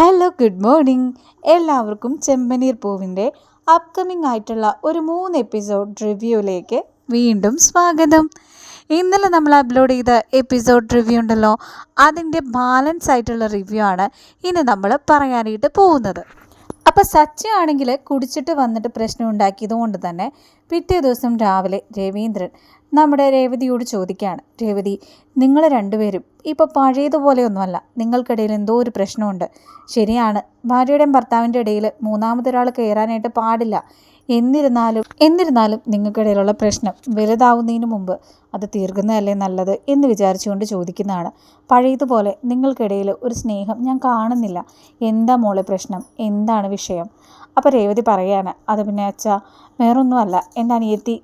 Hello good morning എല്ലാവർക്കും ചെമ്പനീർ പൂവിന്റെ upcoming ആയിട്ടുള്ള ഒരു മൂന്ന് എപ്പിസോഡ് റിവ്യൂയിലേക്ക് വീണ്ടും സ്വാഗതം. ഇന്നലെ നമ്മൾ അപ്ലോഡ് ചെയ്ത എപ്പിസോഡ് റിവ്യൂ ഉണ്ടല്ലോ അതിന്റെ ബാലൻസ് ആയിട്ടുള്ള റിവ്യൂ ആണ് ഇനി നമ്മൾ പറയാനായിട്ട് പോകുന്നത്. അപ്പോൾ സച്ചിൻ ആണെങ്കിൽ കുടിച്ചിട്ട് വന്നിട്ട് പ്രശ്നം ഉണ്ടാക്കിയത് കൊണ്ട് തന്നെ പിറ്റേ ദിവസം രാവിലെ രവീന്ദ്രൻ നമ്മുടെ രേവതിയോട് ചോദിക്കുകയാണ്. രേവതി നിങ്ങൾ രണ്ടുപേരും ഇപ്പോൾ പഴയതുപോലെയൊന്നുമല്ല. നിങ്ങൾക്കിടയിൽ എന്തോ ഒരു പ്രശ്നമുണ്ട്. ശരിയാണ് ഭാര്യയുടെയും ഭർത്താവിന്റെ ഇടയിൽ മൂന്നാമതൊരാൾ കയറാനായിട്ട് പാടില്ല. എന്നിരുന്നാലും എന്നിരുന്നാലും നിങ്ങൾക്കിടയിലുള്ള പ്രശ്നം വലുതാവുന്നതിന് മുമ്പ് അത് തീർക്കുന്നതല്ലേ നല്ലത്? എന്ന് വിചാരിച്ചുകൊണ്ട് ചോദിക്കുന്നതാണ്. പഴയതുപോലെ നിങ്ങൾക്കിടയിൽ ഒരു സ്നേഹം ഞാൻ കാണുന്നില്ല. എന്താ മോളെ പ്രശ്നം? എന്താണ് വിഷയം? അപ്പോൾ രേവതി പറയാണ് അത് പിന്നെ അച്ഛാ വേറൊന്നുമല്ല. എന്റെ അനിയത്തി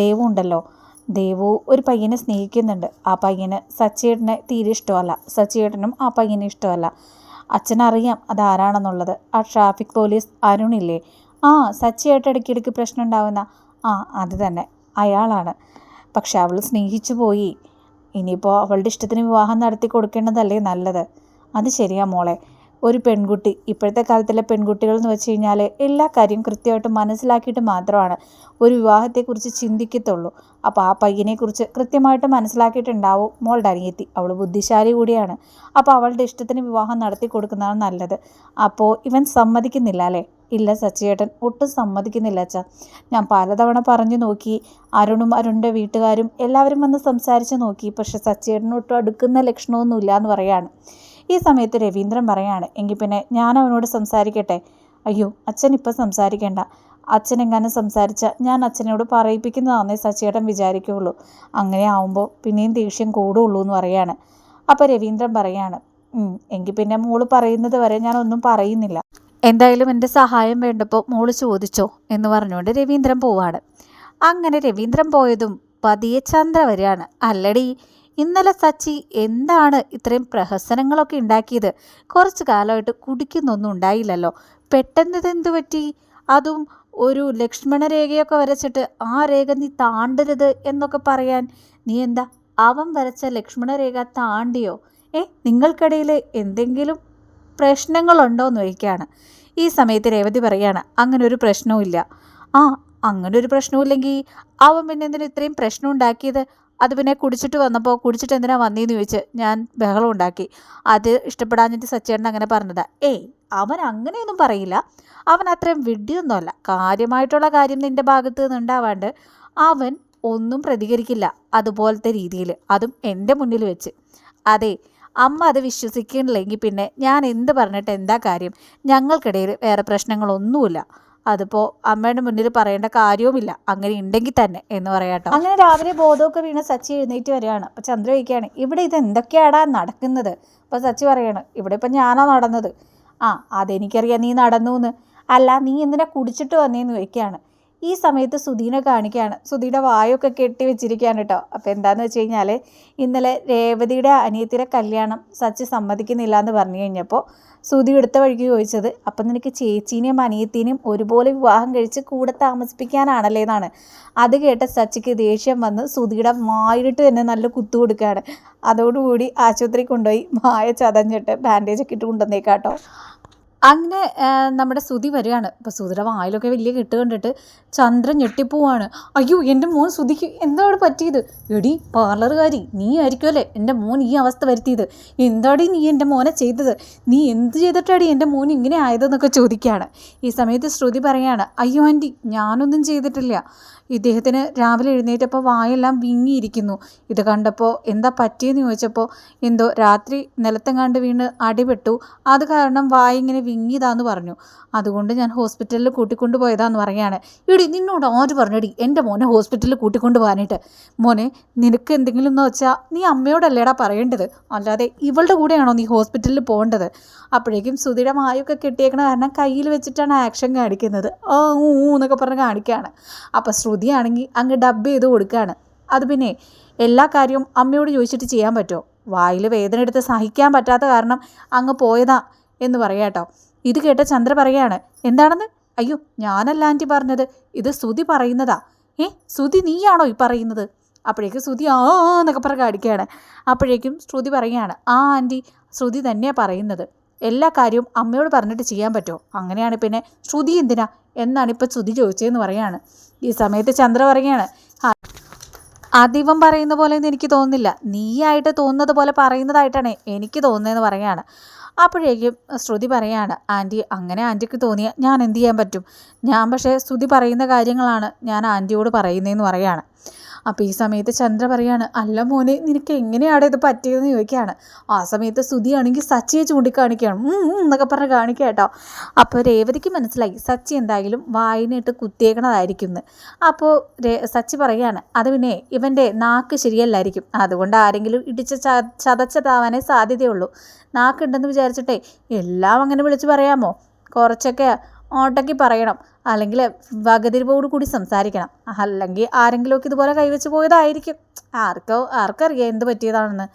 ദേവു ഉണ്ടല്ലോ ദേവു ഒരു പയ്യനെ സ്നേഹിക്കുന്നുണ്ട്. ആ പയ്യന് സച്ചിയേട്ടനെ തീരെ ഇഷ്ടമല്ല. സച്ചിയേട്ടനും ആ പയ്യനെ ഇഷ്ടമല്ല. അച്ഛനറിയാം അതാരാണെന്നുള്ളത് ആ ട്രാഫിക് പോലീസ് അരുണില്ലേ? ആ സച്ചയായിട്ട് ഇടയ്ക്കിടയ്ക്ക് പ്രശ്നം ഉണ്ടാവുന്ന. ആ അത് തന്നെ. അയാളാണ്. പക്ഷെ അവൾ സ്നേഹിച്ചു പോയി. ഇനിയിപ്പോൾ അവളുടെ ഇഷ്ടത്തിന് വിവാഹം നടത്തി കൊടുക്കേണ്ടതല്ലേ നല്ലത്? അത് ശരിയാ മോളെ. ഒരു പെൺകുട്ടി. ഇപ്പോഴത്തെ കാലത്തിലെ പെൺകുട്ടികൾ എന്ന് വെച്ച് കഴിഞ്ഞാൽ എല്ലാ കാര്യവും കൃത്യമായിട്ട് മനസ്സിലാക്കിയിട്ട് മാത്രമാണ് ഒരു വിവാഹത്തെക്കുറിച്ച് ചിന്തിക്കത്തുള്ളൂ. അപ്പോൾ ആ പയ്യനെക്കുറിച്ച് കൃത്യമായിട്ട് മനസ്സിലാക്കിയിട്ടുണ്ടാവും മോളുടെ അനിയത്തി. അവൾ ബുദ്ധിശാലി കൂടിയാണ്. അപ്പോൾ അവളുടെ ഇഷ്ടത്തിന് വിവാഹം നടത്തി കൊടുക്കുന്നതാണ് നല്ലത്. അപ്പോൾ ഇവൻ സമ്മതിക്കുന്നില്ല അല്ലേ? ഇല്ല സച്ചിയേട്ടൻ ഒട്ടും സമ്മതിക്കുന്നില്ല അച്ഛ. ഞാൻ പലതവണ പറഞ്ഞു നോക്കി അരുണും അരുണിന്റെ വീട്ടുകാരും എല്ലാവരും വന്ന് സംസാരിച്ച് നോക്കി. പക്ഷേ സച്ചിയേട്ടനൊട്ടും അടുക്കുന്ന ലക്ഷണമൊന്നുമില്ല എന്ന് പറയാണ്. ഈ സമയത്ത് രവീന്ദ്രൻ പറയാണ് എങ്കിൽ പിന്നെ ഞാൻ അവനോട് സംസാരിക്കട്ടെ? അയ്യോ അച്ഛൻ ഇപ്പം സംസാരിക്കേണ്ട. അച്ഛൻ എങ്ങാനും സംസാരിച്ച ഞാൻ അച്ഛനോട് പറയിപ്പിക്കുന്നതാണെന്നേ സച്ചിയേട്ടൻ വിചാരിക്കുകയുള്ളൂ അങ്ങനെ ആവുമ്പോൾ പിന്നെയും ദേഷ്യം കൂടുള്ളൂ എന്ന് പറയാണ്. അപ്പോൾ രവീന്ദ്രൻ പറയാണ് എങ്കിൽ പിന്നെ മോൾ പറയുന്നത് വരെ ഞാൻ ഒന്നും പറയുന്നില്ല. എന്തായാലും എന്റെ സഹായം വേണ്ടപ്പോൾ മോൾ ചോദിച്ചോ? എന്ന് പറഞ്ഞുകൊണ്ട് രവീന്ദ്രൻ പോവാണ്. അങ്ങനെ രവീന്ദ്രൻ പോയതും പതിയെ ചന്ദ്ര വരികയാണ് അല്ലടി ഇന്നലെ സച്ചി എന്താണ് ഇത്രയും പ്രഹസനങ്ങളൊക്കെ ഉണ്ടാക്കിയത്? കുറച്ച് കാലമായിട്ട് കുടിക്കുന്നൊന്നും ഉണ്ടായില്ലല്ലോ. പെട്ടെന്ന് ഇതെന്തു പറ്റി? അതും ഒരു ലക്ഷ്മണ രേഖയൊക്കെ വരച്ചിട്ട് ആ രേഖ നീ താണ്ടരുത് എന്നൊക്കെ പറയാൻ നീ എന്താ അവൻ വരച്ച ലക്ഷ്മണ രേഖ താണ്ടിയോ? ഏ നിങ്ങൾക്കിടയിൽ എന്തെങ്കിലും പ്രശ്നങ്ങളുണ്ടോ എന്ന് ചോദിക്കുകയാണ്. ഈ സമയത്ത് രേവതി പറയാണ് അങ്ങനെ ഒരു പ്രശ്നവും ഇല്ല ആ അങ്ങനെ ഒരു ഇല്ലെങ്കിൽ അവൻ പിന്നെ എന്തിനു ഇത്രയും പ്രശ്നം ഉണ്ടാക്കിയത്? അത് പിന്നെ കുടിച്ചിട്ട് വന്നപ്പോൾ കുടിച്ചിട്ട് എന്തിനാ വന്നേന്ന് ചോദിച്ച് ഞാൻ ബഹളം ഉണ്ടാക്കി. അത് ഇഷ്ടപ്പെടാഞ്ഞിട്ട് സച്ചേട്ടൻ അങ്ങനെ പറഞ്ഞതാ. ഏയ് അവൻ അങ്ങനെയൊന്നും പറയില്ല. അവൻ അത്രയും വിഡ്ഢിയൊന്നുമല്ല. കാര്യമായിട്ടുള്ള കാര്യം നിന്റെ ഭാഗത്ത് നിന്ന് ഉണ്ടാവാണ്ട് അവൻ ഒന്നും പ്രതികരിക്കില്ല അതുപോലത്തെ രീതിയിൽ അതും എന്റെ മുന്നിൽ വെച്ച്. അതെ അമ്മ അത് വിശ്വസിക്കുന്നില്ലെങ്കിൽ പിന്നെ ഞാൻ എന്ത് പറഞ്ഞിട്ട് എന്താ കാര്യം? ഞങ്ങൾക്കിടയിൽ വേറെ പ്രശ്നങ്ങളൊന്നുമില്ല. അതിപ്പോൾ അമ്മയുടെ മുന്നിൽ പറയേണ്ട കാര്യവുമില്ല. അങ്ങനെ ഉണ്ടെങ്കിൽ തന്നെ എന്ന് പറയാട്ടോ. അങ്ങനെ രാവിലെ ബോധമൊക്കെ വീണ സച്ചി എഴുന്നേറ്റ് വരികയാണ്. അപ്പോൾ ചന്ദ്ര ചോദിക്കുകയാണ് ഇവിടെ ഇത് എന്തൊക്കെയാടാ നടക്കുന്നത്? അപ്പോൾ സച്ചി പറയാണ് ഇവിടെ ഇപ്പം ഞാനാ നടന്നത്. ആ അതെനിക്കറിയാം നീ നടന്നു എന്ന് അല്ല നീ എന്തിനാ കുടിച്ചിട്ട് വന്നേന്ന് ചോദിക്കുകയാണ്. ഈ സമയത്ത് സുധീനെ കാണിക്കുകയാണ്. സുധീയുടെ വായൊക്കെ കെട്ടി വെച്ചിരിക്കുകയാണ് കേട്ടോ അപ്പോൾ എന്താണെന്ന് വെച്ച് കഴിഞ്ഞാൽ ഇന്നലെ രേവതിയുടെ അനിയത്തിയുടെ കല്യാണം സച്ചി സമ്മതിക്കുന്നില്ല എന്ന് പറഞ്ഞു കഴിഞ്ഞപ്പോൾ സുധി എടുത്ത വഴിക്ക് ചോദിച്ചത് അപ്പം നിനക്ക് ചേച്ചീനെയും അനിയത്തിനെയും ഒരുപോലെ വിവാഹം കഴിച്ച് കൂടെ താമസിപ്പിക്കാനാണല്ലേ എന്നാണ്. അത് കേട്ട സച്ചിക്ക് ദേഷ്യം വന്ന് സുധിയുടെ വായിട്ട് തന്നെ നല്ല കുത്തു കൊടുക്കുകയാണ്. അതോടുകൂടി ആശുപത്രി കൊണ്ടുപോയി മായ ചതഞ്ഞിട്ട് ബാൻഡേജൊക്കെ ഇട്ട് കൊണ്ടുവന്നേക്കാട്ടോ അങ്ങനെ നമ്മുടെ സുതി വരികയാണ്. അപ്പോൾ ശ്രുതിയുടെ വായിലൊക്കെ വലിയ കെട്ട് കണ്ടിട്ട് ചന്ദ്രൻ ഞെട്ടിപ്പോവാണ്. അയ്യോ എന്റെ മോൻ സുതിക്ക് എന്താണ് പറ്റിയത്? എടി പാർലറുകാരി നീ ആയിരിക്കുമല്ലേ എന്റെ മോൻ ഈ അവസ്ഥ വരുത്തിയത്? എന്താടി നീ എന്റെ മോനെ ചെയ്തത്? നീ എന്ത് ചെയ്തിട്ടാടി എന്റെ മോൻ ഇങ്ങനെ ആയതെന്നൊക്കെ ചോദിക്കുകയാണ്. ഈ സമയത്ത് ശ്രുതി പറയാണ് അയ്യോ ആന്റി ഞാനൊന്നും ചെയ്തിട്ടില്ല. ഇദ്ദേഹത്തിന് രാവിലെ എഴുന്നേറ്റപ്പോൾ വായെല്ലാം വിങ്ങിയിരിക്കുന്നു. ഇത് കണ്ടപ്പോൾ എന്താ പറ്റിയെന്ന് ചോദിച്ചപ്പോൾ എന്തോ രാത്രി നിലത്തെങ്ങാണ്ട് വീണ് അടിപെട്ടു. അത് കാരണം വായ ഇങ്ങനെ വിങ്ങിയതാന്ന് പറഞ്ഞു. അതുകൊണ്ട് ഞാൻ ഹോസ്പിറ്റലിൽ കൂട്ടിക്കൊണ്ടു പോയതാന്ന് പറയാണ് ഇടി നിന്നോട് ആര് പറഞ്ഞടി? എന്റെ മോനെ ഹോസ്പിറ്റലിൽ കൂട്ടിക്കൊണ്ടു പോകാനായിട്ട്. മോനെ നിനക്ക് എന്തെങ്കിലും എന്ന് വെച്ചാൽ നീ അമ്മയോടല്ലേടാ പറയേണ്ടത്? അല്ലാതെ ഇവളുടെ കൂടെയാണോ നീ ഹോസ്പിറ്റലിൽ പോകേണ്ടത്? അപ്പോഴേക്കും സുധിയുടെ മായൊക്കെ കെട്ടിയേക്കണ കാരണം കയ്യിൽ വെച്ചിട്ടാണ് ആക്ഷൻ കാണിക്കുന്നത്. ഓ ഊ എന്നൊക്കെ പറഞ്ഞ് കാണിക്കുകയാണ്. അപ്പോൾ ശ്രുതിയാണെങ്കിൽ അങ്ങ് ഡബ് ചെയ്ത് കൊടുക്കുകയാണ്. അത് പിന്നെ എല്ലാ കാര്യവും അമ്മയോട് ചോദിച്ചിട്ട് ചെയ്യാൻ പറ്റുമോ? വായിൽ വേദന എടുത്ത് സഹിക്കാൻ പറ്റാത്ത കാരണം അങ്ങ് പോയതാ എന്ന് പറയാട്ടോ ഇത് കേട്ട ചന്ദ്ര പറയാണ് എന്താണെന്ന്? അയ്യോ ഞാനല്ല ആന്റി പറഞ്ഞത്. ഇത് ശ്രുതി പറയുന്നതാ. ഏ ശ്രുതി നീയാണോ ഈ പറയുന്നത്? അപ്പോഴേക്കും ശ്രുതി ആ എന്നൊക്കെ പറഞ്ഞ് കാണിക്കുകയാണ്. അപ്പോഴേക്കും ശ്രുതി പറയുകയാണ് ആ ആന്റി ശ്രുതി തന്നെയാണ് പറയുന്നത്. എല്ലാ കാര്യവും അമ്മയോട് പറഞ്ഞിട്ട് ചെയ്യാൻ പറ്റുമോ? അങ്ങനെയാണ് പിന്നെ ശ്രുതി എന്തിനാ? എന്നാണ് ഇപ്പോൾ ശ്രുതി ചോദിച്ചതെന്ന് പറയാണ് ഈ സമയത്ത് ചന്ദ്ര "ആ, അതിവൻ പറയുന്ന പോലെ ഒന്നും എനിക്ക് തോന്നുന്നില്ല. നീയായിട്ട് തോന്നുന്നത് പോലെ പറയുന്നതായിട്ടാണ് എനിക്ക് തോന്നുന്നതെന്ന് പറയാണ് അപ്പോഴേക്കും ശ്രുതി പറയാണ് ആന്റി അങ്ങനെ ആന്റിക്ക് തോന്നിയ ഞാൻ എന്ത് ചെയ്യാൻ പറ്റും? ഞാൻ പക്ഷേ ശ്രുതി പറയുന്ന കാര്യങ്ങളാണ് ഞാൻ ആന്റിയോട് പറയുന്നതെന്ന് പറയാണ് അപ്പോൾ ഈ സമയത്ത് ചന്ദ്ര പറയാണ് അല്ല മോനെ നിനക്ക് എങ്ങനെയാണ് ഇത് പറ്റിയതെന്ന് ചോദിക്കുകയാണ്. ആ സമയത്ത് ശ്രുതിയാണെങ്കിൽ സച്ചിയെ ചൂണ്ടിക്കാണിക്കുകയാണ്. എന്നൊക്കെ പറഞ്ഞ് കാണിക്കുക കേട്ടോ. അപ്പോൾ രേവതിക്ക് മനസ്സിലായി സച്ചി എന്തായാലും വായനയിട്ട് കുത്തിയേക്കണതായിരിക്കും എന്ന്. അപ്പോൾ സച്ചി പറയാണ് അത് പിന്നെ ഇവന്റെ നാക്ക് ശരിയല്ലായിരിക്കും. അതുകൊണ്ട് ആരെങ്കിലും ഇടിച്ച് ചതച്ചതാവാനേ സാധ്യതയുള്ളൂ. നാക്കുണ്ടെന്ന് വിചാരിച്ചിട്ടേ എല്ലാം അങ്ങനെ വിളിച്ച് പറയാമോ? കുറച്ചൊക്കെ ഓട്ടക്കി പറയണം. അല്ലെങ്കിൽ വകതിരിവോട് കൂടി സംസാരിക്കണം. അല്ലെങ്കിൽ ആരെങ്കിലുമൊക്കെ ഇതുപോലെ കൈവച്ച് പോയതായിരിക്കും. ആർക്കോ ആർക്കറിയാം എന്ത് പറ്റിയതാണെന്ന്.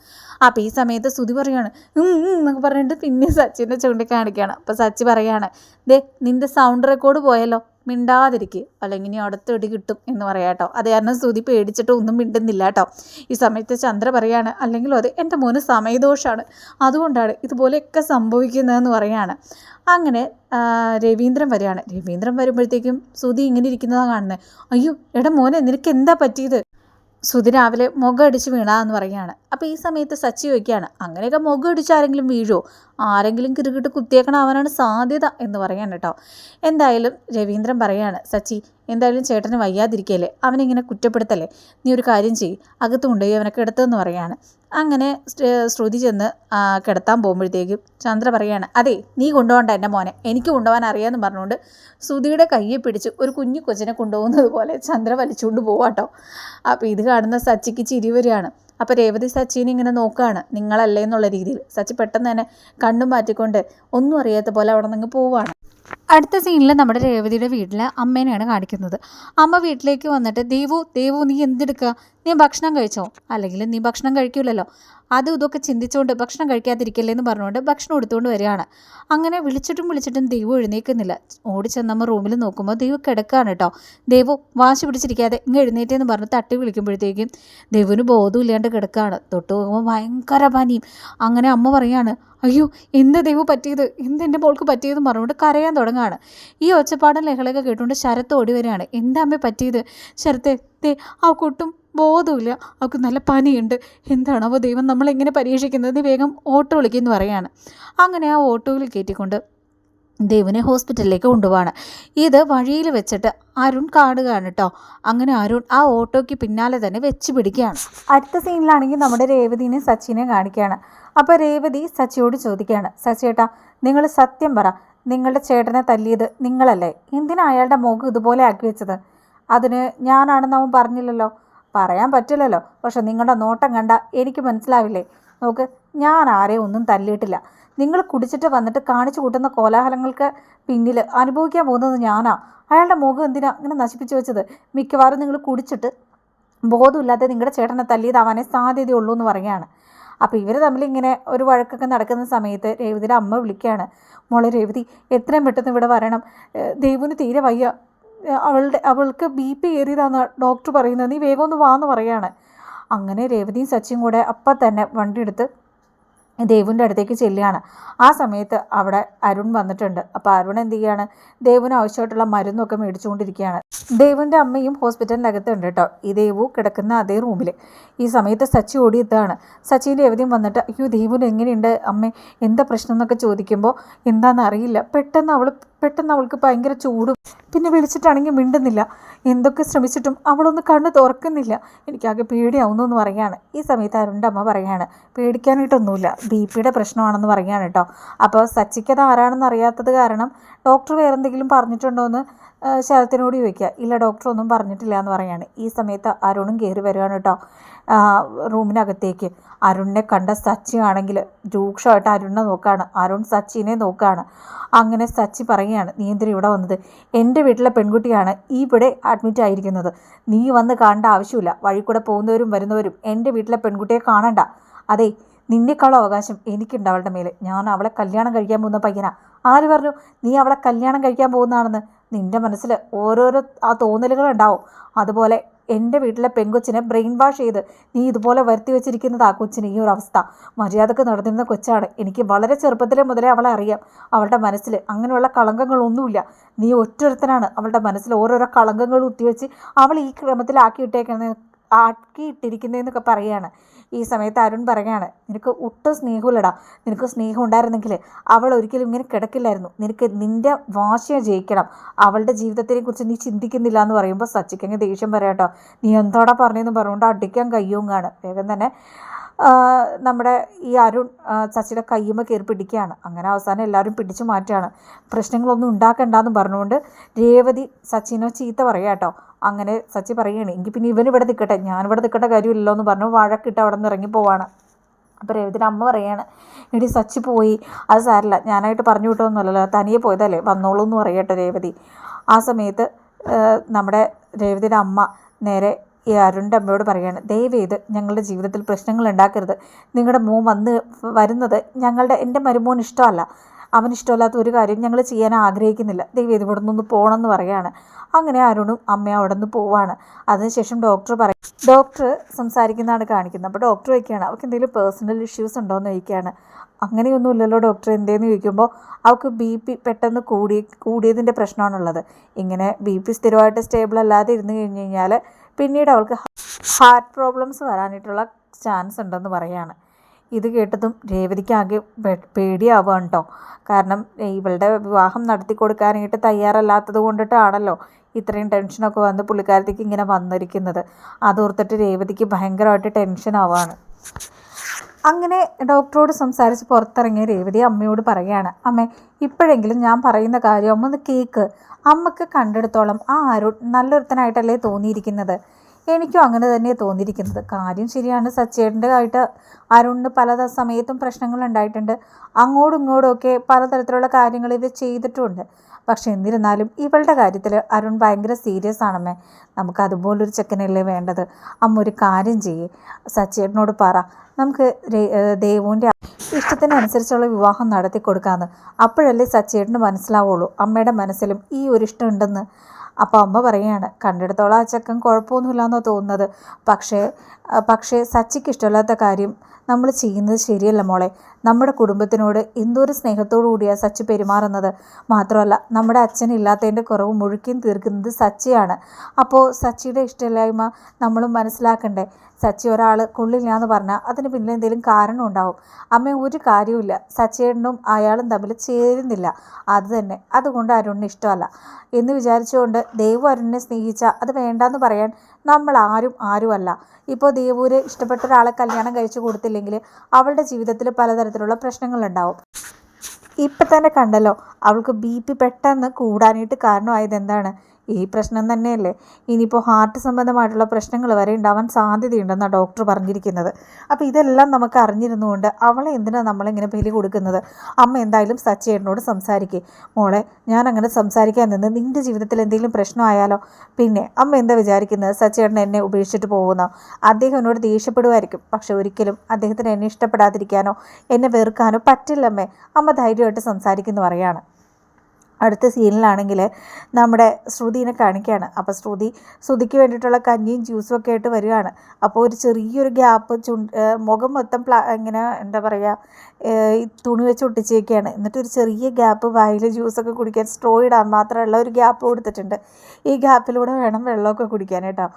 അപ്പോൾ ഈ സമയത്ത് സ്തുതി പറയാണ് എന്നൊക്കെ പറഞ്ഞിട്ട് പിന്നെ സച്ചിന്റെ ചൂണ്ടിക്കാണിക്കുകയാണ്. അപ്പോൾ സച്ചി പറയാണ് ദേ നിന്റെ സൗണ്ട് റെക്കോർഡ് പോയല്ലോ. മിണ്ടാതിരിക്കുക അല്ലെങ്കിൽ ഇനി അടുത്ത ഇടി കിട്ടും എന്ന് പറയാം കേട്ടോ. അത് കാരണം സ്തുതി പേടിച്ചിട്ട് ഒന്നും മിണ്ടുന്നില്ല കേട്ടോ. ഈ സമയത്ത് ചന്ദ്ര പറയാണ് അല്ലെങ്കിലും അത് എന്റെ മോന് സമയദോഷമാണ് അതുകൊണ്ടാണ് ഇതുപോലെയൊക്കെ സംഭവിക്കുന്നതെന്ന് പറയാണ്. അങ്ങനെ രവീന്ദ്രൻ വരികയാണ്. രവീന്ദ്രൻ വരുമ്പോഴത്തേക്കും സ്തുതി ഇങ്ങനെ ഇരിക്കുന്നതാണ് കാണുന്നത് അയ്യോ എടാ മോനെ നിനക്ക് എന്താ പറ്റിയത്? സുധി രാവിലെ മുഖം അടിച്ച് വീണാന്ന് പറയുകയാണ് അപ്പോൾ ഈ സമയത്ത് സച്ചി ചോദിക്കുകയാണ് അങ്ങനെയൊക്കെ മുഖം അടിച്ച് ആരെങ്കിലും വീഴുമോ ആരെങ്കിലും കിറുകിട്ട് കുത്തിയേക്കണാവാനാണ് സാധ്യത എന്ന് പറയാൻ കേട്ടോ. എന്തായാലും രവീന്ദ്രൻ പറയാണ് സച്ചി എന്തായാലും ചേട്ടന് വയ്യാതിരിക്കല്ലേ? അവനിങ്ങനെ കുറ്റപ്പെടുത്തല്ലേ? നീ ഒരു കാര്യം ചെയ്യ് അകത്ത് കൊണ്ടുപോയി അവനെ കിടത്തുമെന്ന് പറയാണ്. അങ്ങനെ ശ്ര- ശ്രുതി ചെന്ന് കിടത്താൻ പോകുമ്പോഴത്തേക്കും ചന്ദ്ര പറയാണ് അതെ നീ കൊണ്ടുപോകണ്ട എന്റെ മോനെ. എനിക്ക് കൊണ്ടുപോകാൻ അറിയാമെന്ന് പറഞ്ഞുകൊണ്ട് ശ്രുതിയുടെ കയ്യെ പിടിച്ച് ഒരു കുഞ്ഞു കൊച്ചിനെ കൊണ്ടുപോകുന്നത് പോലെ ചന്ദ്ര വലിച്ചുകൊണ്ട് പോവാട്ടോ. അപ്പോൾ ഇത് കാണുന്ന സച്ചിക്ക് ചിരി വരികയാണ്. അപ്പോൾ രേവതി സച്ചിനെ ഇങ്ങനെ നോക്കുകയാണ് നിങ്ങളല്ലേ എന്നുള്ള രീതിയിൽ. സച്ചി പെട്ടെന്ന് തന്നെ കണ്ണും മാറ്റിക്കൊണ്ട് ഒന്നും അറിയാത്ത പോലെ അവിടെ നിന്ന് പോവുകയാണ് അടുത്ത സീനിൽ നമ്മുടെ രേവതിയുടെ വീട്ടിൽ അമ്മേനെയാണ് കാണിക്കുന്നത്. അമ്മ വീട്ടിലേക്ക് വന്നിട്ട് ദേവു ദേവു നീ എന്തെടുക്കുക നീ ഭക്ഷണം കഴിച്ചോ? അല്ലെങ്കിൽ നീ ഭക്ഷണം കഴിക്കൂലല്ലോ. അതും ഇതൊക്കെ ചിന്തിച്ചുകൊണ്ട് ഭക്ഷണം കഴിക്കാതിരിക്കല്ലേ എന്ന് പറഞ്ഞുകൊണ്ട് ഭക്ഷണം എടുത്തുകൊണ്ട് വരികയാണ്. അങ്ങനെ വിളിച്ചിട്ടും വിളിച്ചിട്ടും ദൈവം എഴുന്നേൽക്കുന്നില്ല. ഓടി ചെന്നമ്മ റൂമിൽ നോക്കുമ്പോൾ ദൈവം കിടക്കുകയാണ് കേട്ടോ. ദൈവം വാശി പിടിച്ചിരിക്കാതെ ഇങ്ങ് എഴുന്നേറ്റെന്ന് പറഞ്ഞ് തട്ടി വിളിക്കുമ്പോഴത്തേക്കും ദൈവന് ബോധമില്ലാണ്ട് കിടക്കുകയാണ് തൊട്ട് പോകുമ്പോൾ ഭയങ്കര പനിയും. അങ്ങനെ അമ്മ പറയാണ് അയ്യോ എന്ത് ദൈവം പറ്റിയത്? എന്ത് എന്റെ മോൾക്ക് പറ്റിയതെന്ന് പറഞ്ഞുകൊണ്ട് കരയാൻ തുടങ്ങുകയാണ്. ഈ ഒച്ചപ്പാടും ലഹളയൊക്കെ കേട്ടുകൊണ്ട് ശരത്ത് ഓടി വരികയാണ്. എന്താ അമ്മ പറ്റിയത്? ശരത്തെ ആ അവൾക്കൊട്ടും ബോധമില്ല അവൾക്ക് നല്ല പനിയുണ്ട്. എന്താണ് അവ ദൈവം നമ്മളെങ്ങനെ പരീക്ഷിക്കുന്നത്? വേഗം ഓട്ടോ വിളിക്കുമെന്ന് പറയാണ്. അങ്ങനെ ആ ഓട്ടോയിൽ കയറ്റിക്കൊണ്ട് ദൈവനെ ഹോസ്പിറ്റലിലേക്ക് കൊണ്ടുപോവാണ്. ഇത് വഴിയിൽ വെച്ചിട്ട് അരുൺ കാണുകയാണ് കേട്ടോ അങ്ങനെ അരുൺ ആ ഓട്ടോയ്ക്ക് പിന്നാലെ തന്നെ വെച്ച് പിടിക്കുകയാണ്. അടുത്ത സീനിലാണെങ്കിൽ നമ്മുടെ രേവതിനെ സച്ചിനെ കാണിക്കുകയാണ്. അപ്പോൾ രേവതി സച്ചിയോട് ചോദിക്കുകയാണ്. സച്ചിയേട്ടാ നിങ്ങൾ സത്യം പറ. നിങ്ങളുടെ ചേട്ടനെ തല്ലിയത് നിങ്ങളല്ലേ? എന്തിനാ അയാളുടെ മുഖം ഇതുപോലെ ആക്കി വെച്ചത്? അതിന് ഞാനാണെന്ന് അവൻ പറഞ്ഞില്ലല്ലോ. പറയാൻ പറ്റില്ലല്ലോ. പക്ഷെ നിങ്ങളുടെ നോട്ടം കണ്ട എനിക്ക് മനസ്സിലാവില്ലേ? നോക്ക് ഞാൻ ആരെയും ഒന്നും തല്ലിയിട്ടില്ല. നിങ്ങൾ കുടിച്ചിട്ട് വന്നിട്ട് കാണിച്ചു കൂട്ടുന്ന കോലാഹലങ്ങൾക്ക് പിന്നിൽ അനുഭവിക്കാൻ പോകുന്നത് ഞാനാ. അയാളുടെ മുഖം എന്തിനാ ഇങ്ങനെ നശിപ്പിച്ചു വെച്ചത്? മിക്കവാറും നിങ്ങൾ കുടിച്ചിട്ട് ബോധമില്ലാതെ നിങ്ങളുടെ ചേട്ടനെ തല്ലിയതാവാനേ സാധ്യതയുള്ളൂ എന്ന് പറയുകയാണ്. അപ്പോൾ ഇവർ തമ്മിൽ ഇങ്ങനെ ഒരു വഴക്കൊക്കെ നടക്കുന്ന സമയത്ത് രേവതിയുടെ അമ്മ വിളിക്കുകയാണ്. മോളെ രേവതി എത്രയും പെട്ടെന്ന് ഇവിടെ വരണം. ദൈവന് തീരെ വയ്യ. അവളുടെ അവൾക്ക് ബി പി ഏറിയതാന്ന് ഡോക്ടർ പറയുന്നത്. നീ വേഗം ഒന്ന് വാന്ന് പറയാണ്. അങ്ങനെ രേവതിയും സച്ചിയും കൂടെ അപ്പം തന്നെ വണ്ടി എടുത്ത് ദേവുവിന്റെ അടുത്തേക്ക് ചെല്ലുകയാണ്. ആ സമയത്ത് അവിടെ അരുൺ വന്നിട്ടുണ്ട്. അപ്പോൾ അരുൺ എന്ത് ചെയ്യുകയാണ് ദേവുവിന് ആവശ്യമായിട്ടുള്ള മരുന്നൊക്കെ മേടിച്ചുകൊണ്ടിരിക്കുകയാണ്. ദേവുവിന്റെ അമ്മയും ഹോസ്പിറ്റലിനകത്തുണ്ട് കേട്ടോ. ഈ ദേവു കിടക്കുന്ന അതേ റൂമിൽ. ഈ സമയത്ത് സച്ചി ഓടിയെത്താണ് സച്ചിന്റെ എവിടെയും വന്നിട്ട് അയ്യോ ദേവുവിന് എങ്ങനെയുണ്ട്? അമ്മ എന്താ പ്രശ്നം? എന്നൊക്കെ ചോദിക്കുമ്പോൾ എന്താണെന്ന് അറിയില്ല. പെട്ടെന്ന് അവൾ പെട്ടെന്ന് അവൾക്ക് ഭയങ്കര ചൂടും. പിന്നെ വിളിച്ചിട്ടാണെങ്കിൽ മിണ്ടുന്നില്ല. എന്തൊക്കെ ശ്രമിച്ചിട്ടും അവളൊന്ന് കണ്ണ് തുറക്കുന്നില്ല. എനിക്കാകെ പേടിയാവുന്നു എന്ന് പറയാണ്. ഈ സമയത്ത് അരുണിന്റെ അമ്മ പറയാണ് പേടിക്കാനായിട്ടൊന്നുമില്ല. ബി പിയുടെ പ്രശ്നമാണെന്ന് പറയാണ് കേട്ടോ. അപ്പോൾ സച്ചിക്കത് ആരാണെന്ന് അറിയാത്തത് കാരണം ഡോക്ടർ വേറെ എന്തെങ്കിലും പറഞ്ഞിട്ടുണ്ടോ എന്ന് ശരത്തിനോട് ചോദിക്കുക. ഇല്ല ഡോക്ടർ ഒന്നും പറഞ്ഞിട്ടില്ല എന്ന് പറയാണ് ഈ സമയത്ത് അരുണും കയറി വരികയാണ് കേട്ടോ റൂമിനകത്തേക്ക്. അരുണിനെ കണ്ട സച്ചി ആണെങ്കിൽ രൂക്ഷമായിട്ട് അരുണിനെ നോക്കുകയാണ് അരുൺ സച്ചിനെ നോക്കുകയാണ് അങ്ങനെ സച്ചി പറയുകയാണ് നീ ഇവിടെ വന്നത്? എന്റെ വീട്ടിലെ പെൺകുട്ടിയാണ് ഇവിടെ അഡ്മിറ്റ് ആയിരിക്കുന്നത്. നീ വന്ന് കാണേണ്ട ആവശ്യമില്ല. വഴി കൂടെ പോകുന്നവരും വരുന്നവരും എന്റെ വീട്ടിലെ പെൺകുട്ടിയെ കാണണ്ട. അതെ നിന്നേക്കാളും അവകാശം എനിക്കുണ്ട് അവളുടെ മേലെ. ഞാൻ അവളെ കല്യാണം കഴിക്കാൻ പോകുന്ന പയ്യനാ. ആര് പറഞ്ഞു നീ അവളെ കല്യാണം കഴിക്കാൻ പോകുന്നതാണെന്ന്? നിന്റെ മനസ്സിൽ ഓരോരോ ആ തോന്നലുകൾ ഉണ്ടാവും. അതുപോലെ എന്റെ വീട്ടിലെ പെൺകൊച്ചിനെ ബ്രെയിൻ വാഷ് ചെയ്ത് നീ ഇതുപോലെ വരുത്തി വെച്ചിരിക്കുന്നത് ആ കൊച്ചിന് ഈ ഒരു അവസ്ഥ. മര്യാദയ്ക്ക് നടന്നിരുന്ന കൊച്ചാണ്. എനിക്ക് വളരെ ചെറുപ്പത്തിലെ മുതലേ അവളെ അറിയാം. അവളുടെ മനസ്സിൽ അങ്ങനെയുള്ള കളങ്കങ്ങളൊന്നുമില്ല. നീ ഒറ്റൊരുത്തനാണ്. അവളുടെ മനസ്സിൽ ഓരോരോ കളങ്കങ്ങൾ കുത്തിവെച്ച് അവൾ ഈ ക്രമത്തിലാക്കിയിട്ടേക്കുന്ന ആക്കിയിട്ടിരിക്കുന്നതെന്നൊക്കെ പറയുകയാണ് ഈ സമയത്ത് അരുൺ പറയുകയാണ് നിനക്ക് ഒട്ടും സ്നേഹമില്ലടാ. നിനക്ക് സ്നേഹം ഉണ്ടായിരുന്നെങ്കിൽ അവൾ ഒരിക്കലും ഇങ്ങനെ കിടക്കില്ലായിരുന്നു. നിനക്ക് നിന്റെ വാശിയെ ജയിക്കണം. അവളുടെ ജീവിതത്തിനെ കുറിച്ച് നീ ചിന്തിക്കുന്നില്ല എന്ന് പറയുമ്പോൾ സച്ചിക്കങ്ങ് ദേഷ്യം പറയാം കേട്ടോ നീ എന്തോടാ പറഞ്ഞതെന്ന് പറഞ്ഞുകൊണ്ട് അടിക്കാൻ കയ്യും കാണും. വേഗം തന്നെ നമ്മുടെ ഈ അരുൺ ചച്ചിയുടെ കയ്യുമ്മ കയറി പിടിക്കുകയാണ്. അങ്ങനെ അവസാനം എല്ലാവരും പിടിച്ചു മാറ്റുകയാണ്. പ്രശ്നങ്ങളൊന്നും ഉണ്ടാക്കണ്ടെന്ന് പറഞ്ഞുകൊണ്ട് രേവതി സച്ചിനോ ചീത്ത പറയാം കേട്ടോ അങ്ങനെ സച്ചി പറയുകയാണ് എങ്കിൽ പിന്നെ ഇവൻ ഇവിടെ നിൽക്കട്ടെ ഞാനിവിടെ നിൽക്കേണ്ട കാര്യമില്ലല്ലോ എന്ന് പറഞ്ഞു വഴക്കിട്ട് അവിടെ നിന്ന് ഇറങ്ങി പോവാണ്. അപ്പോൾ രേവതിന്റെ അമ്മ പറയാണ് എടി സച്ചി പോയി. അത് സാരില്ല ഞാനായിട്ട് പറഞ്ഞു വിട്ടൊന്നുമല്ലല്ലോ തനിയെ പോയതല്ലേ വന്നോളൂ എന്ന് പറയട്ടെ രേവതി. ആ സമയത്ത് നമ്മുടെ രേവതിയുടെ അമ്മ നേരെ ഈ അരുണിന്റെ അമ്മയോട് പറയുകയാണ് ദയവേത് ഞങ്ങളുടെ ജീവിതത്തിൽ പ്രശ്നങ്ങൾ ഉണ്ടാക്കരുത്. നിങ്ങളുടെ മോൻ വന്ന് വരുന്നത് ഞങ്ങളുടെ എന്റെ മരുമോൻ ഇഷ്ടമല്ല. അവൻ ഇഷ്ടമല്ലാത്ത ഒരു കാര്യം ഞങ്ങൾ ചെയ്യാൻ ആഗ്രഹിക്കുന്നില്ല. ദൈവം ഇവിടെ നിന്ന് പോകണം എന്ന് പറയുകയാണ്. അങ്ങനെ അരുണും അമ്മയും അവിടെ നിന്ന് പോവാണ്. അതിനുശേഷം ഡോക്ടർ പറയും ഡോക്ടർ സംസാരിക്കുന്നതാണ് കാണിക്കുന്നത്. അപ്പോൾ ഡോക്ടർ ചോദിക്കുകയാണ് അവൾക്ക് എന്തെങ്കിലും പേഴ്സണൽ ഇഷ്യൂസ് ഉണ്ടോ എന്ന് ചോദിക്കുകയാണ്. അങ്ങനെയൊന്നുമില്ലല്ലോ ഡോക്ടർ എന്തേന്ന് ചോദിക്കുമ്പോൾ അവൾക്ക് ബി പി പെട്ടെന്ന് കൂടി കൂടിയതിന്റെ പ്രശ്നമാണുള്ളത്. ഇങ്ങനെ ബി പി സ്ഥിരമായിട്ട് സ്റ്റേബിൾ അല്ലാതെ ഇരുന്ന് കഴിഞ്ഞ് കഴിഞ്ഞാൽ പിന്നീട് അവൾക്ക് ഹാർട്ട് പ്രോബ്ലംസ് വരാനായിട്ടുള്ള ചാൻസ് ഉണ്ടെന്ന് പറയാണ്. ഇത് കേട്ടതും രേവതിക്ക് ആകെ പേടിയാവുകയാണ് കേട്ടോ കാരണം ഇവളുടെ വിവാഹം നടത്തി കൊടുക്കാനായിട്ട് തയ്യാറല്ലാത്തത് കൊണ്ടിട്ടാണല്ലോ ഇത്രയും ടെൻഷനൊക്കെ വന്ന് പുള്ളിക്കാരത്തേക്ക് ഇങ്ങനെ വന്നിരിക്കുന്നത്. അതോർത്തിട്ട് രേവതിക്ക് ഭയങ്കരമായിട്ട് ടെൻഷൻ അങ്ങനെ ഡോക്ടറോട് സംസാരിച്ച് പുറത്തിറങ്ങിയ രേവതി അമ്മയോട് പറയുകയാണ് അമ്മേ ഇപ്പോഴെങ്കിലും ഞാൻ പറയുന്ന കാര്യം അമ്മ ഒന്ന് കേക്ക്. അമ്മയ്ക്ക് കണ്ടെടുത്തോളം ആ ആരോ നല്ലൊരുത്തനായിട്ടല്ലേ തോന്നിയിരിക്കുന്നത്. എനിക്കും അങ്ങനെ തന്നെ തോന്നിയിരിക്കുന്നത്. കാര്യം ശരിയാണ് സച്ചേട്ടന്റെ ആയിട്ട് അരുണിന് പല സമയത്തും പ്രശ്നങ്ങൾ ഉണ്ടായിട്ടുണ്ട്. അങ്ങോട്ടും ഇങ്ങോട്ടും ഒക്കെ പലതരത്തിലുള്ള കാര്യങ്ങൾ ഇത് ചെയ്തിട്ടുമുണ്ട് പക്ഷേ എന്നിരുന്നാലും ഇവളുടെ കാര്യത്തിൽ അരുൺ ഭയങ്കര സീരിയസ് ആണമ്മേ നമുക്ക് അതുപോലൊരു ചെക്കനല്ലേ വേണ്ടത്. അമ്മ ഒരു കാര്യം ചെയ്യേ. സച്ചേട്ടനോട് പറ. നമുക്ക് ദേവുവിന്റെ ഇഷ്ടത്തിനനുസരിച്ചുള്ള വിവാഹം നടത്തി കൊടുക്കാമെന്ന് അപ്പോഴല്ലേ സച്ചേട്ടന് മനസ്സിലാവുള്ളൂ. അമ്മയുടെ മനസ്സിലും ഈ ഒരു ഇഷ്ടം ഉണ്ടെന്ന്. അപ്പോൾ അമ്മ പറയുകയാണ് കണ്ടെടുത്തോളം ആ ചെക്കൻ തോന്നുന്നത്. പക്ഷേ പക്ഷേ സച്ചിക്ക് ഇഷ്ടമില്ലാത്ത കാര്യം നമ്മൾ ചെയ്യുന്നത് ശരിയല്ല മോളെ. നമ്മുടെ കുടുംബത്തിനോട് എന്തൊരു സ്നേഹത്തോടു കൂടിയാണ് സച്ചി പെരുമാറുന്നത്. മാത്രമല്ല നമ്മുടെ അച്ഛനില്ലാത്തതിന്റെ കുറവ് മുഴുക്കിയും തീർക്കുന്നത് സച്ചിയാണ്. അപ്പോൾ സച്ചിയുടെ ഇഷ്ടമില്ലായ്മ നമ്മളും മനസ്സിലാക്കണ്ടേ? സച്ചി ഒരാൾ കൊള്ളില്ല എന്ന് പറഞ്ഞാൽ അതിന് പിന്നിൽ എന്തെങ്കിലും കാരണം ഉണ്ടാവും. അമ്മ ഒരു കാര്യവുമില്ല. സച്ചിയേടനും അയാളും തമ്മിൽ ചേരുന്നില്ല. അത് തന്നെ. അതുകൊണ്ട് അരുണിന് ഇഷ്ടമല്ല. എന്ന് വിചാരിച്ചുകൊണ്ട് ദൈവം അരുണിനെ സ്നേഹിച്ച അത് വേണ്ടാന്ന് പറയാൻ നമ്മൾ ആരും ആരുമല്ല. ഇപ്പോൾ ദേവൂര് ഇഷ്ടപ്പെട്ട ഒരാളെ കല്യാണം കഴിച്ചു കൊടുത്തില്ലെങ്കിൽ അവളുടെ ജീവിതത്തിൽ പലതരത്തിലുള്ള പ്രശ്നങ്ങളുണ്ടാവും. ഇപ്പം തന്നെ കണ്ടല്ലോ അവൾക്ക് ബി പി പെട്ടെന്ന് കൂടാനായിട്ട് കാരണമായത് എന്താണ്? ഈ പ്രശ്നം തന്നെയല്ലേ? ഇനിയിപ്പോൾ ഹാർട്ട് സംബന്ധമായിട്ടുള്ള പ്രശ്നങ്ങൾ വരെ ഉണ്ടാവാൻ സാധ്യതയുണ്ടെന്നാണ് ഡോക്ടർ പറഞ്ഞിരിക്കുന്നത്. അപ്പോൾ ഇതെല്ലാം നമുക്ക് അറിഞ്ഞിരുന്നുകൊണ്ട് അവളെ എന്തിനാണ് നമ്മളിങ്ങനെ ബലി കൊടുക്കുന്നത്? അമ്മ എന്തായാലും സച്ചേട്ടനോട് സംസാരിക്കേ. മോളെ ഞാൻ അങ്ങനെ സംസാരിക്കാൻ നിന്ന് നിന്റെ ജീവിതത്തിൽ എന്തെങ്കിലും പ്രശ്നമായാലോ പിന്നെ അമ്മ എന്താ വിചാരിക്കുന്നത്? സച്ചേട്ടൻ എന്നെ ഉപേക്ഷിച്ചിട്ട് പോകുന്നോ? അദ്ദേഹം എന്നോട് ദേഷ്യപ്പെടുമായിരിക്കും പക്ഷെ ഒരിക്കലും അദ്ദേഹത്തിന് എന്നെ ഇഷ്ടപ്പെടാതിരിക്കാനോ എന്നെ വെറുക്കാനോ പറ്റില്ലമ്മേ. അമ്മ ധൈര്യമായിട്ട് സംസാരിക്കുന്നു പറയാണ്. അടുത്ത സീനിലാണെങ്കിൽ നമ്മുടെ ശ്രുതിനെ കാണിക്കുകയാണ്. അപ്പോൾ ശ്രുതി ശ്രുതിക്ക് വേണ്ടിയിട്ടുള്ള കഞ്ഞിയും ജ്യൂസും ഒക്കെ ആയിട്ട് വരികയാണ്. അപ്പോൾ ഒരു ചെറിയൊരു ഗ്യാപ്പ് ചു മുഖം മൊത്തം പ്ലാ ഇങ്ങനെ എന്താ പറയുക ഈ തുണി വെച്ച് ഒട്ടിച്ചേക്കുകയാണ് എന്നിട്ട് ഒരു ചെറിയ ഗ്യാപ്പ് വായിൽ ജ്യൂസൊക്കെ കുടിക്കാൻ സ്ട്രോ ഇടാൻ മാത്രമുള്ള ഒരു ഗ്യാപ്പ് കൊടുത്തിട്ടുണ്ട്. ഈ ഗ്യാപ്പിലൂടെ വേണം വെള്ളമൊക്കെ കുടിക്കാൻ കേട്ടോ.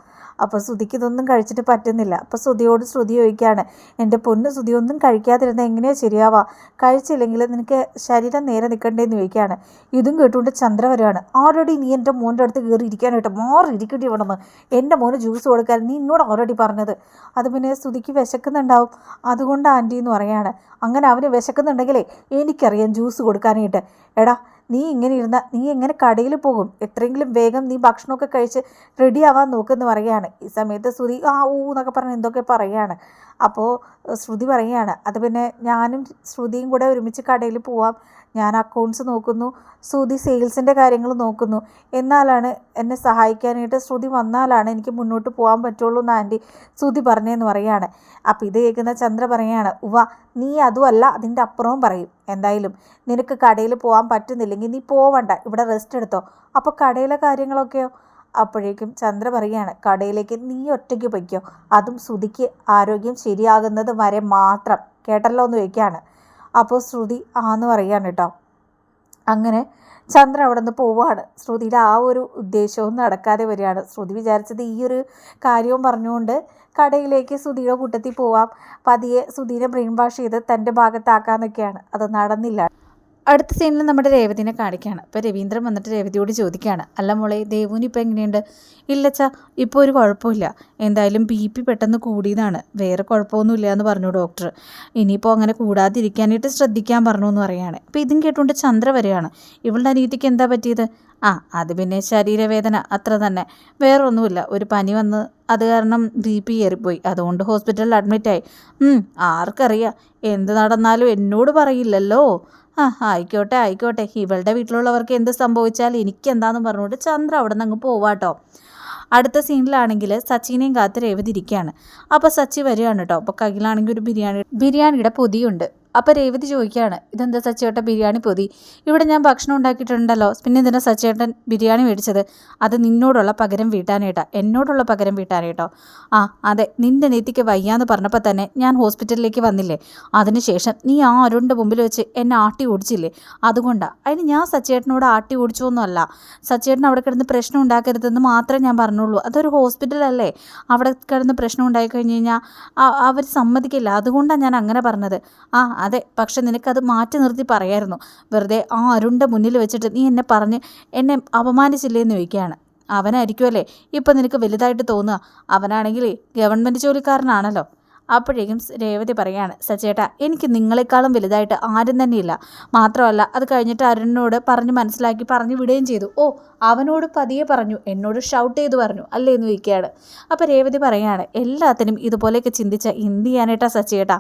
അപ്പോൾ ശ്രുതിക്ക് ഇതൊന്നും കഴിച്ചിട്ട് പറ്റുന്നില്ല. അപ്പോൾ ശ്രുതിയോട് ശ്രുതി ചോദിക്കുകയാണ് എന്റെ പൊന്ന് ശ്രുതി ഒന്നും കഴിക്കാതിരുന്ന എങ്ങനെയാണ് ശരിയാവാം കഴിച്ചില്ലെങ്കിൽ നിനക്ക് ശരീരം നേരെ നിൽക്കണ്ടേന്ന് ചോദിക്കുകയാണ്. ഇതും കേട്ടുകൊണ്ട് ചന്ദ്ര വരികയാണ്. ഓൾറെഡി നീ എന്റെ മോന്റെ അടുത്ത് കയറി ഇരിക്കാനായിട്ട് മാറി ഇരിക്കേണ്ടി വേണമെന്ന് എന്റെ മോന് ജ്യൂസ് കൊടുക്കാൻ നീ എന്നോട് ഓൾറെഡി പറഞ്ഞത്? അത് പിന്നെ സ്തുതിക്ക് വിശക്കുന്നുണ്ടാവും. അതുകൊണ്ട് ആന്റി എന്ന് പറയാണ് അങ്ങനെ അവന് വിശക്കുന്നുണ്ടെങ്കിലേ എനിക്കറിയാം ജ്യൂസ് കൊടുക്കാനായിട്ട്. എടാ നീ ഇങ്ങനെ ഇരുന്ന നീ എങ്ങനെ കടയിൽ പോകും? എത്രയെങ്കിലും വേഗം നീ ഭക്ഷണമൊക്കെ കഴിച്ച് റെഡി ആവാൻ നോക്കുമെന്ന് പറയുകയാണ്. ഈ സമയത്ത് ശ്രുതി ആ ഊ എന്നൊക്കെ പറഞ്ഞ് എന്തൊക്കെ പറയുകയാണ്. അപ്പോൾ ശ്രുതി പറയുകയാണ് അത് പിന്നെ ഞാനും ശ്രുതിയും കൂടെ ഒരുമിച്ച് കടയിൽ പോവാം. ഞാൻ അക്കൗണ്ട്സ് നോക്കുന്നു ശ്രുതി സെയിൽസിന്റെ കാര്യങ്ങൾ നോക്കുന്നു. എന്നാലാണ് എന്നെ സഹായിക്കാനായിട്ട് ശ്രുതി വന്നാലാണ് എനിക്ക് മുന്നോട്ട് പോകാൻ പറ്റുള്ളൂ എന്ന് ആന്റി ശ്രുതി പറഞ്ഞതെന്ന് പറയുകയാണ് അപ്പോൾ ഇത് കേൾക്കുന്ന ചന്ദ്ര പറയുകയാണ് ഉവ നീ അതുമല്ല അതിന്റെ അപ്പുറവും പറയും. എന്തായാലും നിനക്ക് കടയിൽ പോകാൻ പറ്റുന്നില്ലെങ്കിൽ നീ പോവണ്ട ഇവിടെ റെസ്റ്റ് എടുത്തോ. അപ്പോൾ കടയിലെ കാര്യങ്ങളൊക്കെയോ? അപ്പോഴേക്കും ചന്ദ്ര പറയുകയാണ് കടയിലേക്ക് നീ ഒറ്റയ്ക്ക് പൊയ്ക്കോ. അതും ശ്രുതിക്ക് ആരോഗ്യം ശരിയാകുന്നത് വരെ മാത്രം. കേട്ടല്ലോ എന്ന് ചോദിക്കുകയാണ്. അപ്പോൾ ശ്രുതി ആന്ന് പറയുകയാണ് കേട്ടോ. അങ്ങനെ ചന്ദ്രൻ അവിടെ നിന്ന് പോവുകയാണ്. ശ്രുതിയുടെ ആ ഒരു ഉദ്ദേശവും നടക്കാതെ വരികയാണ്. ശ്രുതി വിചാരിച്ചത് ഈ ഒരു കാര്യവും പറഞ്ഞുകൊണ്ട് കടയിലേക്ക് ശ്രുതിയുടെ കൂട്ടത്തിൽ പോവാം. പതിയെ ശ്രുതിനെ ബ്രെയിൻ വാഷ് ചെയ്ത് തന്റെ ഭാഗത്താക്കാന്നൊക്കെയാണ് അത് നടന്നില്ല. അടുത്ത സീനിൽ നമ്മുടെ രേവതിനെ കാണിക്കുകയാണ്. അപ്പോൾ രവീന്ദ്രൻ വന്നിട്ട് രേവതിയോട് ചോദിക്കുകയാണ്. അല്ല മോളെ ദേവുവിന് ഇപ്പോൾ എങ്ങനെയുണ്ട്? ഇല്ലച്ചാ ഇപ്പോൾ ഒരു കുഴപ്പമില്ല. എന്തായാലും ബി പി പെട്ടെന്ന് കൂടിയതാണ്. വേറെ കുഴപ്പമൊന്നുമില്ല എന്ന് പറഞ്ഞു ഡോക്ടർ. ഇനിയിപ്പോൾ അങ്ങനെ കൂടാതിരിക്കാനായിട്ട് ശ്രദ്ധിക്കാൻ പറഞ്ഞു എന്ന് പറയുകയാണ്. അപ്പോൾ ഇതും കേട്ടുകൊണ്ട് ചന്ദ്ര വരികയാണ്. ഇവളുടെ അനിയത്തിക്ക് എന്താ പറ്റിയത്? ആ അത് പിന്നെ ശരീരവേദന. അത്ര തന്നെ. വേറെ ഒന്നുമില്ല ഒരു പനി വന്ന് അത് കാരണം ബി പി ഏറിപ്പോയി. അതുകൊണ്ട് ഹോസ്പിറ്റലിൽ അഡ്മിറ്റായി. ആർക്കറിയാം. എന്ത് നടന്നാലും എന്നോട് പറയില്ലല്ലോ. ആ ആയിക്കോട്ടെ ആയിക്കോട്ടെ. ഇവളുടെ വീട്ടിലുള്ളവർക്ക് എന്ത് സംഭവിച്ചാൽ എനിക്കെന്താന്ന് പറഞ്ഞുകൊണ്ട് ചന്ദ്ര അവിടെ നിന്ന് അങ്ങ് പോവാട്ടോ. അടുത്ത സീനിലാണെങ്കിൽ സച്ചിനെയും കാത്ത് രേവതി ഇരിക്കുകയാണ്. അപ്പോൾ സച്ചി വരികയാണ് കേട്ടോ. അപ്പോൾ കയ്യിലാണെങ്കിൽ ഒരു ബിരിയാണി ബിരിയാണിയുടെ പൊതിയുണ്ട്. അപ്പോൾ രേവതി ചോദിക്കുകയാണ് ഇതെന്താ സച്ചേട്ടൻ ബിരിയാണി പൊതി? ഇവിടെ ഞാൻ ഭക്ഷണം ഉണ്ടാക്കിയിട്ടുണ്ടല്ലോ. പിന്നെ ഇതിനെ സച്ചേട്ടൻ ബിരിയാണി മേടിച്ചത്? അത് നിന്നോടുള്ള പകരം വീട്ടാനേട്ടാ. എന്നോടുള്ള പകരം വീട്ടാനേട്ടോ. ആ അതെ. നിന്റെ നീതിക്ക് വയ്യാന്ന് പറഞ്ഞപ്പോൾ തന്നെ ഞാൻ ഹോസ്പിറ്റലിലേക്ക് വന്നില്ലേ? അതിനുശേഷം നീ ആ അരുണിന്റെ മുമ്പിൽ വെച്ച് എന്നെ ആട്ടി ഓടിച്ചില്ലേ? അതുകൊണ്ടാണ് അതിന് ഞാൻ സച്ചേട്ടനോട് ആട്ടി ഓടിച്ചൊന്നുമല്ല സച്ചേട്ടൻ അവിടെ കിടന്ന് പ്രശ്നം ഉണ്ടാക്കരുതെന്ന് മാത്രമേ ഞാൻ പറഞ്ഞുള്ളൂ. അതൊരു ഹോസ്പിറ്റലല്ലേ? അവിടെ കിടന്ന് പ്രശ്നം ഉണ്ടായിക്കഴിഞ്ഞ് കഴിഞ്ഞാൽ അവർ സമ്മതിക്കില്ല. അതുകൊണ്ടാണ് ഞാൻ അങ്ങനെ പറഞ്ഞത്. ആ അതെ പക്ഷെ നിനക്കത് മാറ്റി നിർത്തി പറയായിരുന്നു. വെറുതെ ആ അരുണിന്റെ മുന്നിൽ വെച്ചിട്ട് നീ എന്നെ പറഞ്ഞ് എന്നെ അപമാനിച്ചില്ലേ എന്ന് ചോദിക്കുകയാണ്. അവനായിരിക്കുമല്ലേ? ഇപ്പം നിനക്ക് വലുതായിട്ട് തോന്നുക. അവനാണെങ്കിൽ ഗവൺമെന്റ് ജോലിക്കാരനാണല്ലോ. അപ്പോഴേക്കും രേവതി പറയാണ് സച്ചേട്ടാ എനിക്ക് നിങ്ങളെക്കാളും വലുതായിട്ട് ആരും തന്നെയില്ല. മാത്രമല്ല അത് കഴിഞ്ഞിട്ട് അരുണിനോട് പറഞ്ഞ് മനസ്സിലാക്കി പറഞ്ഞു വിടുകയും ചെയ്തു. ഓ അവനോട് പതിയെ പറഞ്ഞു എന്നോട് ഷൗട്ട് ചെയ്ത് പറഞ്ഞു അല്ലേ എന്ന് ചോദിക്കുകയാണ്. അപ്പോൾ രേവതി പറയാണ് എല്ലാത്തിനും ഇതുപോലെയൊക്കെ ചിന്തിച്ച എന്ത് ചെയ്യാനേട്ടാ സച്ചേട്ടാ?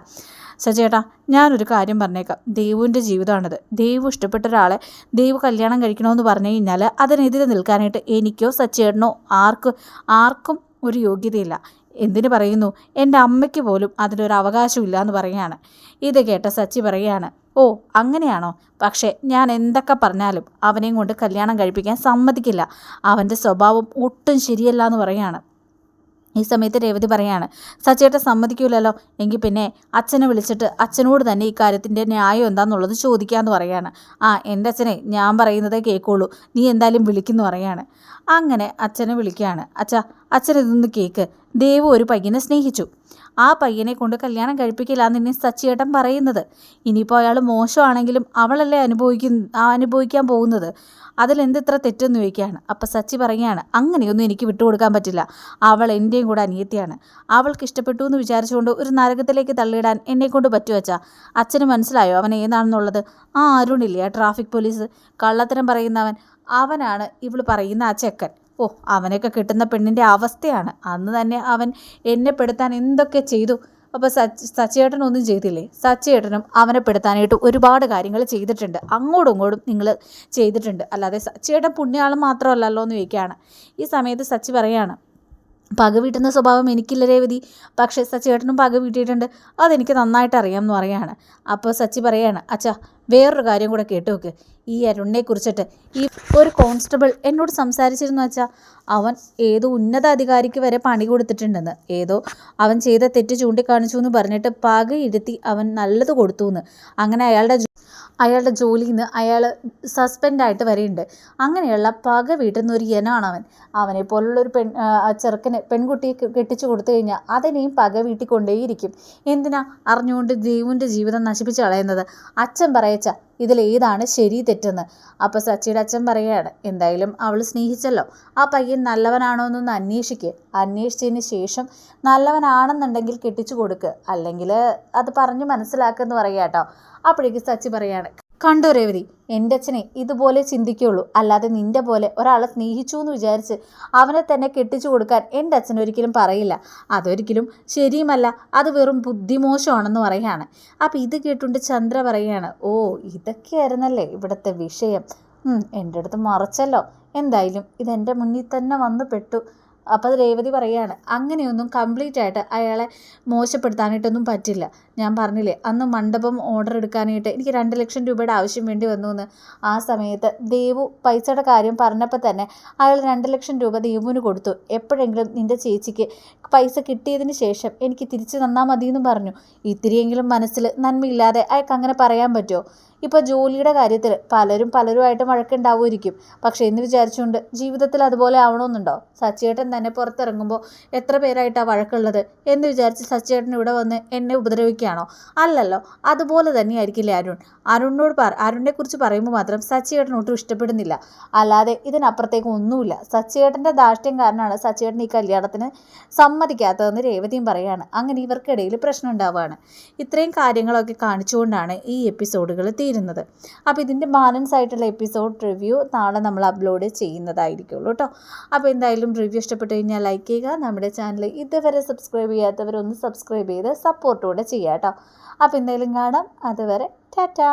സച്ചേട്ടാ ഞാനൊരു കാര്യം പറഞ്ഞേക്കാം. ദേവുവിന്റെ ജീവിതമാണിത്. ദേവു ഇഷ്ടപ്പെട്ട ഒരാളെ ദേവു കല്യാണം കഴിക്കണമെന്ന് പറഞ്ഞു കഴിഞ്ഞാൽ അതിനെതിരെ നിൽക്കാനായിട്ട് എനിക്കോ സച്ചേട്ടനോ ആർക്കും ആർക്കും ഒരു യോഗ്യതയില്ല. എന്തിനു പറയുന്നു? എന്റെ അമ്മയ്ക്ക് പോലും അതിലൊരു അവകാശമില്ല എന്ന് പറയുകയാണ്. ഇത് കേട്ട സച്ചി പറയുകയാണ് ഓ അങ്ങനെയാണോ? പക്ഷേ ഞാൻ എന്തൊക്കെ പറഞ്ഞാലും അവനെയും കൊണ്ട് കല്യാണം കഴിപ്പിക്കാൻ സമ്മതിക്കില്ല. അവന്റെ സ്വഭാവം ഒട്ടും ശരിയല്ല എന്ന് പറയുകയാണ്. ഈ സമയത്ത് രേവതി പറയാണ് സച്ചേട്ട സമ്മതിക്കൂലല്ലോ. എങ്കിൽ പിന്നെ അച്ഛനെ വിളിച്ചിട്ട് അച്ഛനോട് തന്നെ ഈ കാര്യത്തിന്റെ ന്യായം എന്താണെന്നുള്ളത് ചോദിക്കാമെന്ന് പറയാണ്. ആ എന്റെ അച്ഛനെ ഞാൻ പറയുന്നതേ കേൾക്കുള്ളൂ നീ എന്തായാലും വിളിക്കുന്നു പറയാണ്. അങ്ങനെ അച്ഛനെ വിളിക്കുകയാണ് അച്ഛ അച്ഛൻ ഇതൊന്ന് കേക്ക്. ദേവു ഒരു പയ്യനെ സ്നേഹിച്ചു. ആ പയ്യനെ കൊണ്ട് കല്യാണം കഴിപ്പിക്കില്ല എന്ന് സച്ചിയേട്ടൻ പറയുന്നത്. ഇനിയിപ്പോൾ അയാൾ മോശമാണെങ്കിലും അവളല്ലേ അനുഭവിക്കുന്ന അനുഭവിക്കാൻ പോകുന്നത്. അതിലെന്ത് ഇത്ര തെറ്റെന്ന് ചോദിക്കുകയാണ്. അപ്പം സച്ചി പറയുകയാണ് അങ്ങനെയൊന്നും എനിക്ക് വിട്ടുകൊടുക്കാൻ പറ്റില്ല. അവൾ എന്റെയും കൂടെ അനിയത്തിയാണ്. അവൾക്ക് ഇഷ്ടപ്പെട്ടു എന്ന് വിചാരിച്ചുകൊണ്ട് ഒരു നരകത്തിലേക്ക് തള്ളിയിടാൻ എന്നെക്കൊണ്ട് പറ്റുവച്ചാ അച്ഛന് മനസ്സിലായോ അവൻ ഏതാണെന്നുള്ളത്? ആ അരുണില്ലേ ട്രാഫിക് പോലീസ്. കള്ളത്തരം പറയുന്നവൻ അവനാണ് ഇവൾ പറയുന്ന ആ ചെക്കൻ. ഓ അവനൊക്കെ കിട്ടുന്ന പെണ്ണിന്റെ അവസ്ഥയാണ്. അന്ന് തന്നെ അവൻ എന്നെ പെടുത്താൻ എന്തൊക്കെ ചെയ്തു? അപ്പോൾ സച്ച് സച്ചേട്ടനൊന്നും ചെയ്തില്ലേ? സച്ചേട്ടനും അവനെ പെടുത്താനായിട്ട് ഒരുപാട് കാര്യങ്ങൾ ചെയ്തിട്ടുണ്ട്. അങ്ങോട്ടും ഇങ്ങോട്ടും നിങ്ങൾ ചെയ്തിട്ടുണ്ട്. അല്ലാതെ സച്ചേട്ടൻ പുണ്യാളും മാത്രമല്ലല്ലോ എന്ന് ചോദിക്കുകയാണ്. ഈ സമയത്ത് സച്ചി പറയാണ് പക വീട്ടുന്ന സ്വഭാവം എനിക്കില്ല രേവതി. പക്ഷേ സച്ചേട്ടനും പക വീട്ടിയിട്ടുണ്ട് അതെനിക്ക് നന്നായിട്ട് അറിയാം എന്ന് പറയാണ്. അപ്പോൾ സച്ചി പറയാണ് അച്ഛാ വേറൊരു കാര്യം കൂടെ കേട്ടു നോക്ക്. ഈ അരുണിനെ കുറിച്ചിട്ട് ഈ ഒരു കോൺസ്റ്റബിൾ എന്നോട് സംസാരിച്ചിരുന്നു വെച്ചാൽ അവൻ ഏതോ ഉന്നത അധികാരിക്ക് വരെ പണി കൊടുത്തിട്ടുണ്ടെന്ന്. ഏതോ അവൻ ചെയ്ത തെറ്റ് ചൂണ്ടിക്കാണിച്ചു എന്ന് പറഞ്ഞിട്ട് പകയിരുത്തി അവൻ നല്ലത് കൊടുത്തു എന്ന് അങ്ങനെ അയാളുടെ അയാളുടെ ജോലിയിൽ നിന്ന് അയാൾ സസ്പെൻഡായിട്ട് വരെയുണ്ട് അങ്ങനെയുള്ള പക വീട്ടുന്ന ഒരു യനാണ് അവൻ അവനെ പോലുള്ളൊരു പെൺ ചെറുക്കന് പെൺകുട്ടിയെ കെട്ടിച്ചു കൊടുത്തു കഴിഞ്ഞാൽ അതിനെയും പക വീട്ടിൽ കൊണ്ടേയിരിക്കും എന്തിനാ അറിഞ്ഞുകൊണ്ട് ദൈവന്റെ ജീവിതം നശിപ്പിച്ചു കളയുന്നത്? അച്ഛൻ പറയച്ച ഇതിലേതാണ് ശരി തെറ്റെന്ന്? അപ്പോൾ സച്ചിയുടെ അച്ഛൻ പറയുകയാണ് എന്തായാലും അവൾ സ്നേഹിച്ചല്ലോ. ആ പയ്യൻ നല്ലവനാണോ എന്നൊന്ന് അന്വേഷിക്കുക അന്വേഷിച്ചതിന് ശേഷം നല്ലവനാണെന്നുണ്ടെങ്കിൽ കെട്ടിച്ചു കൊടുക്കുക അല്ലെങ്കിൽ അത് പറഞ്ഞ് മനസ്സിലാക്കുമെന്ന് പറയുക കേട്ടോ. അപ്പോഴേക്ക് സച്ചി പറയാണ് കണ്ടു രേവതി എന്റെ അച്ഛനെ ഇതുപോലെ ചിന്തിക്കുള്ളൂ. അല്ലാതെ നിന്റെ പോലെ ഒരാളെ സ്നേഹിച്ചു എന്ന് വിചാരിച്ച് അവനെ തന്നെ കെട്ടിച്ചു കൊടുക്കാൻ എന്റെ അച്ഛൻ ഒരിക്കലും പറയില്ല. അതൊരിക്കലും ശരിയുമല്ല. അത് വെറും ബുദ്ധിമോശമാണെന്ന് പറയുകയാണ്. അപ്പം ഇത് കേട്ടുകൊണ്ട് ചന്ദ്ര പറയുകയാണ് ഓ ഇതൊക്കെയായിരുന്നല്ലേ ഇവിടുത്തെ വിഷയം? എന്റെ അടുത്ത് മറച്ചല്ലോ. എന്തായാലും ഇതെന്റെ മുന്നിൽ തന്നെ വന്നു പെട്ടു. അപ്പോൾ അത് രേവതി പറയുകയാണ് അങ്ങനെയൊന്നും കംപ്ലീറ്റ് ആയിട്ട് അയാളെ മോശപ്പെടുത്താനായിട്ടൊന്നും പറ്റില്ല. ഞാൻ പറഞ്ഞില്ലേ അന്ന് മണ്ഡപം ഓർഡർ എടുക്കാനായിട്ട് എനിക്ക് രണ്ട് ലക്ഷം രൂപയുടെ ആവശ്യം വേണ്ടി വന്നു എന്ന് ആ സമയത്ത് ദേവു പൈസയുടെ കാര്യം പറഞ്ഞപ്പോൾ തന്നെ അയാൾ രണ്ട് ലക്ഷം രൂപ ദേവുവിന് കൊടുത്തു. എപ്പോഴെങ്കിലും നിന്റെ ചേച്ചിക്ക് പൈസ കിട്ടിയതിന് ശേഷം എനിക്ക് തിരിച്ചു തന്നാൽ മതി എന്ന് പറഞ്ഞു. ഇത്തിരിയെങ്കിലും മനസ്സിൽ നന്മയില്ലാതെ അയാൾക്ക് അങ്ങനെ പറയാൻ പറ്റുമോ? ഇപ്പോൾ ജോലിയുടെ കാര്യത്തിൽ പലരും പലരുമായിട്ട് വഴക്കുണ്ടാവുമായിരിക്കും. പക്ഷേ എന്ന് വിചാരിച്ചുകൊണ്ട് ജീവിതത്തിൽ അതുപോലെ ആവണമെന്നുണ്ടോ? സച്ചേട്ടൻ തന്നെ പുറത്തിറങ്ങുമ്പോൾ എത്ര പേരായിട്ടാണ് വഴക്കുള്ളത്? എന്ന് വിചാരിച്ച് സച്ചേട്ടൻ ഇവിടെ വന്ന് എന്നെ ഉപദ്രവിക്കുകയാണോ? അല്ലല്ലോ അതുപോലെ തന്നെയായിരിക്കില്ലേ അരുൺ. അരുണിനോട് പറ അരുണിനെക്കുറിച്ച് പറയുമ്പോൾ മാത്രം സച്ചേട്ടൻ ഒട്ടും ഇഷ്ടപ്പെടുന്നില്ല. അല്ലാതെ ഇതിനപ്പുറത്തേക്ക് ഒന്നുമില്ല. സച്ചേട്ടന്റെ ധാർഷ്ട്യം കാരണമാണ് സച്ചേട്ടൻ ഈ കല്യാണത്തിന് സമ്മതിക്കാത്തതെന്ന് രേവതിയും പറയാണ്. അങ്ങനെ ഇവർക്കിടയിൽ പ്രശ്നം ഉണ്ടാവുകയാണ് ഇത്രയും കാര്യങ്ങളൊക്കെ കാണിച്ചുകൊണ്ടാണ് ഈ എപ്പിസോഡുകൾ തീരുന്നത്. അപ്പോൾ ഇതിന്റെ ബാലൻസ് ആയിട്ടുള്ള എപ്പിസോഡ് റിവ്യൂ നാളെ നമ്മൾ അപ്ലോഡ് ചെയ്യുന്നതായിരിക്കുള്ളൂ കേട്ടോ. അപ്പോൾ എന്തായാലും റിവ്യൂ ഇഷ്ടപ്പെട്ടു കഴിഞ്ഞാൽ ലൈക്ക് ചെയ്യുക. നമ്മുടെ ചാനൽ ഇതുവരെ സബ്സ്ക്രൈബ് ചെയ്യാത്തവരൊന്ന് സബ്സ്ക്രൈബ് ചെയ്ത് സപ്പോർട്ടോടെ ചെയ്യാം കേട്ടോ. അപ്പോൾ എന്തായാലും കാണാം. അതുവരെ ടാറ്റാ.